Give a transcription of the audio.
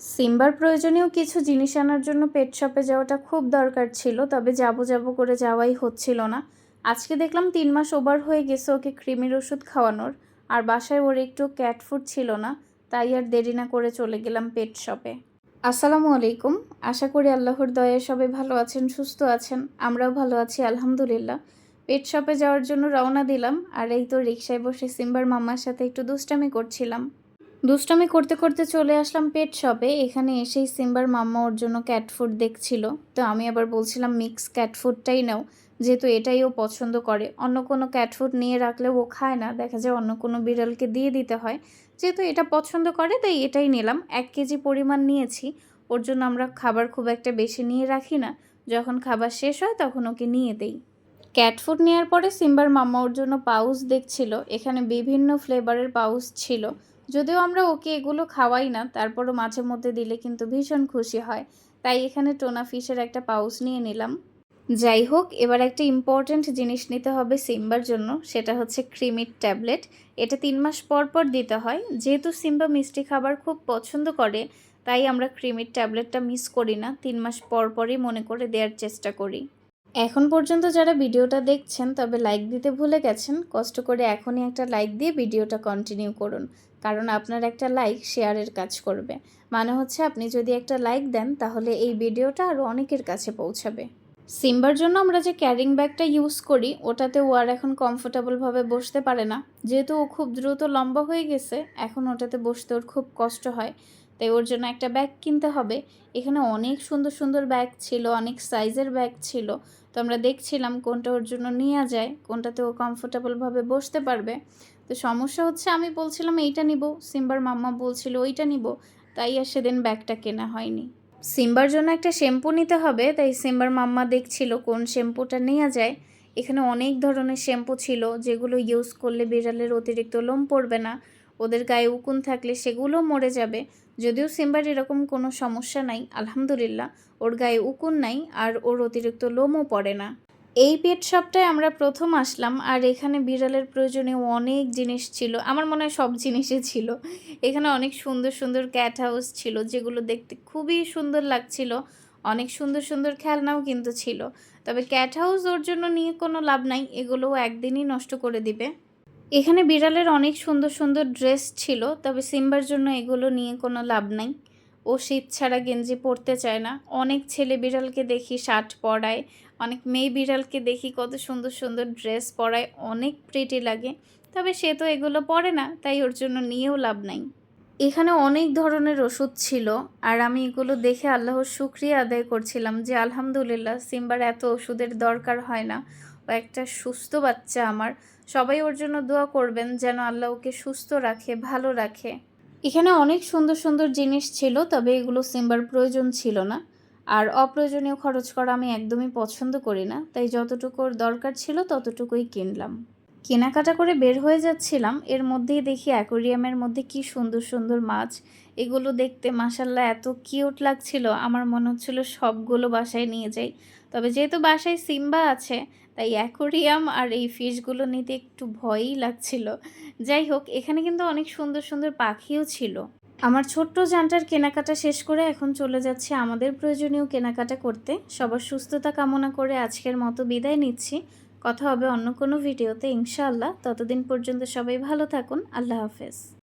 সিম্বার প্রয়োজনীয় কিছু জিনিস আনার জন্য পেট শপে যাওয়াটা খুব দরকার ছিল, তবে যাব যাব করে যাওয়াই হচ্ছিল না। আজকে দেখলাম তিন মাস ওভার হয়ে গেছে ওকে কৃমির ওষুধ খাওয়ানোর, আর বাসায় ওর একটু ক্যাট ফুড ছিল না, তাই আর দেরি না করে চলে গেলাম পেট শপে আসসালামু আলাইকুম, আশা করি আল্লাহর দয়ায় সবাই ভালো আছেন, সুস্থ আছেন, আমরাও ভালো আছি, আলহামদুলিল্লাহ। পেট শপে যাওয়ার জন্য রওনা দিলাম, আর এই তো রিক্সায় বসে সিম্বার মামার সাথে একটু দুষ্টামি করছিলাম। দুষ্টামি করতে করতে চলে আসলাম পেট শপে এখানে এসেই সিম্বার মাম্মা ওর জন্য ক্যাট ফুড দেখছিল। তো আমি আবার বলছিলাম মিক্স ক্যাট ফুডটাই নাও। যেহেতু এটাই ও পছন্দ করে। অন্য কোনো ক্যাট ফুড নিয়ে রাখলে ও খায় না। দেখা যায় অন্য কোনো বিড়ালকে দিয়ে দিতে হয়। যেহেতু এটা পছন্দ করে, তাই এটাই নিলাম। এক কেজি পরিমাণ নিয়েছি। ওর জন্য আমরা খাবার খুব একটা বেশি নিয়ে রাখি না। যখন খাবার শেষ হয়, তখন ওকে নিয়ে দেই। ক্যাট ফুড নেওয়ার পরে সিম্বার মাম্মা ওর জন্য পাউচ দেখছিল। এখানে বিভিন্ন ফ্লেভারের পাউচ ছিল। যদিও আমরা ওকে এগুলো খাওয়াই না, তারপরও মাঝে মধ্যে দিলে কিন্তু ভীষণ খুশি হয়। তাই এখানে টোনা ফিশের একটা পাউচ নিয়ে নিলাম। যাই হোক, এবার একটা ইম্পর্ট্যান্ট জিনিস নিতে হবে সিম্বার জন্য, সেটা হচ্ছে ক্রিমির ট্যাবলেট। এটা তিন মাস পর পর দিতে হয়। যেহেতু সিম্বা মিষ্টি খাবার খুব পছন্দ করে, তাই আমরা ক্রিমির ট্যাবলেটটা মিস করি না। তিন মাস পর পরই মনে করে দেওয়ার চেষ্টা করি। এখন পর্যন্ত যারা ভিডিওটা দেখছেন, তবে লাইক দিতে ভুলে গেছেন, কষ্ট করে এখনই একটা লাইক দিয়ে ভিডিওটা কন্টিনিউ করুন। কারণ আপনার একটা লাইক শেয়ারের কাজ করবে। মানে হচ্ছে আপনি যদি একটা লাইক দেন, তাহলে এই ভিডিওটা আরও অনেকের কাছে পৌঁছাবে। সিম্বার জন্য আমরা যে ক্যারিং ব্যাগটা ইউজ করি, ওটাতে ও আর এখন কমফোর্টেবলভাবে বসতে পারে না। যেহেতু ও খুব দ্রুত লম্বা হয়ে গেছে, এখন ওটাতে বসতে ওর খুব কষ্ট হয়। তাই ওর জন্য একটা ব্যাগ কিনতে হবে। এখানে অনেক সুন্দর সুন্দর ব্যাগ ছিল, অনেক সাইজের ব্যাগ ছিল। তো আমরা দেখছিলাম কোনটা ওর জন্য নেওয়া যায়, কোনটাতে ও কমফোর্টেবলভাবে বসতে পারবে। তো সমস্যা হচ্ছে আমি বলছিলাম এইটা নিব, সিম্বার মাম্মা বলছিল ওইটা নিব, তাই আর সেদিন ব্যাগটা কেনা হয়নি। সিম্বার জন্য একটা শ্যাম্পু নিতে হবে, তাই সিম্বার মাম্মা দেখছিল কোন শ্যাম্পুটা নেওয়া যায়। এখানে অনেক ধরনের শ্যাম্পু ছিল, যেগুলো ইউজ করলে বিড়ালের অতিরিক্ত লোম পড়বে না। ওদের গায়ে উকুন থাকলে সেগুলোও মরে যাবে। যদিও সিম্বার এরকম কোনো সমস্যা নাই, আলহামদুলিল্লাহ, ওর গায়ে উকুন নাই আর ওর অতিরিক্ত লোমও পড়ে না। এই পেট শপটায় আমরা প্রথম আসলাম আর এখানে বিড়ালের প্রয়োজনীয় অনেক জিনিস ছিল, আমার মনে হয় সব জিনিসই ছিল। এখানে অনেক সুন্দর সুন্দর ক্যাট হাউস ছিল, যেগুলো দেখতে খুবই সুন্দর লাগছিল, অনেক সুন্দর সুন্দর খেলনাও কিন্তু ছিল। তবে ক্যাট হাউস ওর জন্য নিয়ে কোনো লাভ নাই, এগুলোও একদিনই নষ্ট করে দিবে। এখানে বিড়ালের অনেক সুন্দর সুন্দর ড্রেস ছিল, তবে সিম্বার জন্য এগুলো নিয়ে কোনো লাভ নাই। ও শীত ছাড়া গেঞ্জি পরতে চায় না। অনেক ছেলে বিড়ালকে দেখি শার্ট পরায়, অনেক মেয়ে বিড়ালকে দেখি কত সুন্দর সুন্দর ড্রেস পরায়, অনেক প্রিটি লাগে। তবে সে তো এগুলো পরে না, তাই ওর জন্য নিয়েও লাভ নাই। এখানে অনেক ধরনের ওষুধ ছিল আর আমি এগুলো দেখে আল্লাহর শুক্রিয়া আদায় করছিলাম যে আলহামদুলিল্লাহ সিম্বার এত ওষুধের দরকার হয় না ও একটা সুস্থ বাচ্চা আমার। সবাই ওর জন্য দোয়া করবেন যেন আল্লাহ ওকে সুস্থ রাখে, ভালো রাখে। এখানে অনেক সুন্দর সুন্দর জিনিস ছিল, তবে এগুলো সিম্বার প্রয়োজন ছিল না। আর অপ্রয়োজনীয় খরচ করা আমি একদমই পছন্দ করি না, তাই যতটুকুর দরকার ছিল ততটুকুই কিনলাম। কেনাকাটা করে বের হয়ে যাচ্ছিলাম, এর মধ্যেই দেখি অ্যাকোরিয়ামের মধ্যে কি সুন্দর সুন্দর মাছ। এগুলো দেখতে মাসাল্লাহ এত কিউট লাগছিল, আমার মনে হচ্ছিল সবগুলো বাসায় নিয়ে যাই। তবে যেহেতু বাসায় সিম্বা আছে, তাই অ্যাকোরিয়াম আর এই ফিশগুলো নিতে একটু ভয়ই লাগছিল। যাই হোক, এখানে কিন্তু অনেক সুন্দর সুন্দর পাখিও ছিল। আমার ছোট্ট যানটার কেনাকাটা শেষ করে এখন চলে যাচ্ছে আমাদের প্রয়োজনীয় কেনাকাটা করতে। সবার সুস্থতা কামনা করে আজকের মতো বিদায় নিচ্ছি। কথা হবে অন্য কোনো ভিডিওতে ইনশাআল্লাহ। ততদিন পর্যন্ত সবাই ভালো থাকুন। আল্লাহ হাফেজ।